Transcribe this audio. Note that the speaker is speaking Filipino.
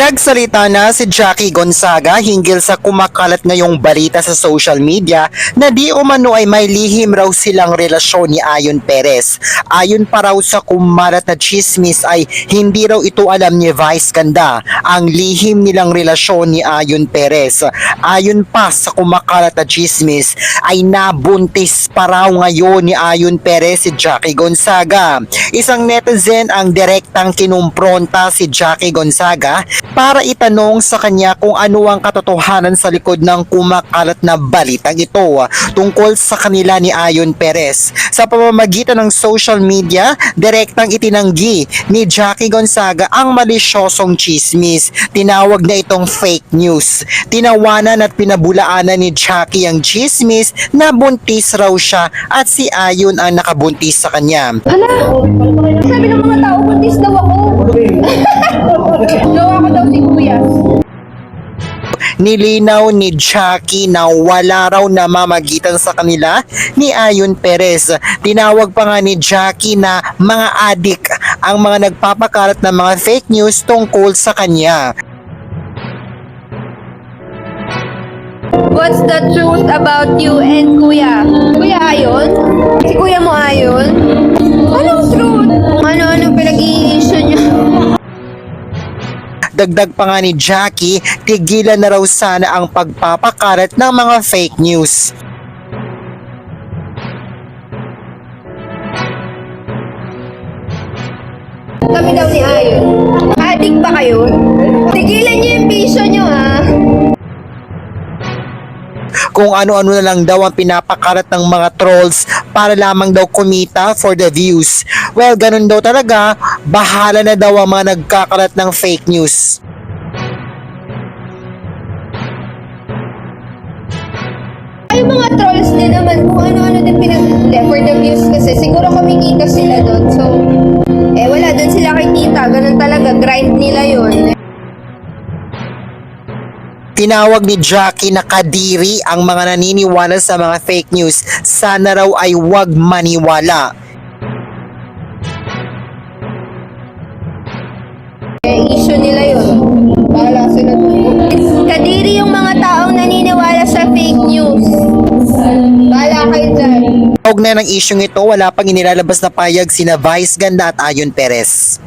Nagsalita na si Jackie Gonzaga hinggil sa kumakalat ngayong balita sa social media na di umano ay may lihim raw silang relasyon ni Ayon Perez. Ayon pa raw sa kumalat na chismis ay hindi raw ito alam ni Vice Ganda ang lihim nilang relasyon ni Ayon Perez. Ayon pa sa kumakalat na chismis ay nabuntis pa raw ngayon ni Ayon Perez si Jackie Gonzaga. Isang netizen ang direktang kinumpronta si Jackie Gonzaga para itanong sa kanya kung ano ang katotohanan sa likod ng kumakalat na balitang ito ah, tungkol sa kanila ni Ayon Perez. Sa pamamagitan ng social media, direktang itinanggi ni Jackie Gonzaga ang malisyosong chismis. Tinawag na itong fake news. Tinawanan at pinabulaanan ni Jackie ang chismis na buntis raw siya at si Ayon ang nakabuntis sa kanya. Ala, sabi ng mga tao, buntis daw ako. Gawa kuya. Nilinaw ni Jackie na wala raw namamagitan sa kanila ni Ayon Perez. Tinawag pa nga ni Jackie na mga adik ang mga nagpapakalat ng mga fake news tungkol sa kanya. What's the truth about you and kuya? Dagdag pa nga ni Jackie, tigilan na raw sana ang pagpapakalat ng mga fake news. Kami daw ni Ayon. Adik ba kayo? Kung ano-ano na lang daw ang pinapakalat ng mga trolls para lamang daw kumita for the views. Well, ganun daw talaga, bahala na daw ang mga nagkakalat ng fake news. Ay, mga trolls din naman kung ano-ano din pinag for the views kasi siguro kumikita sila doon. So, eh wala doon sila kikita. Ganun talaga, grind nila yon. Tinawag ni Jackie na kadiri ang mga naniniwala sa mga fake news. Sana raw ay wag maniwala. Eh, issue nila yun. Bahala sila doon. Kadiri yung mga taong naniniwala sa fake news. Bahala kayo dyan. Tawag na ng isyong ito, wala pang inilalabas na payag sina Vice Ganda at Ayon Perez.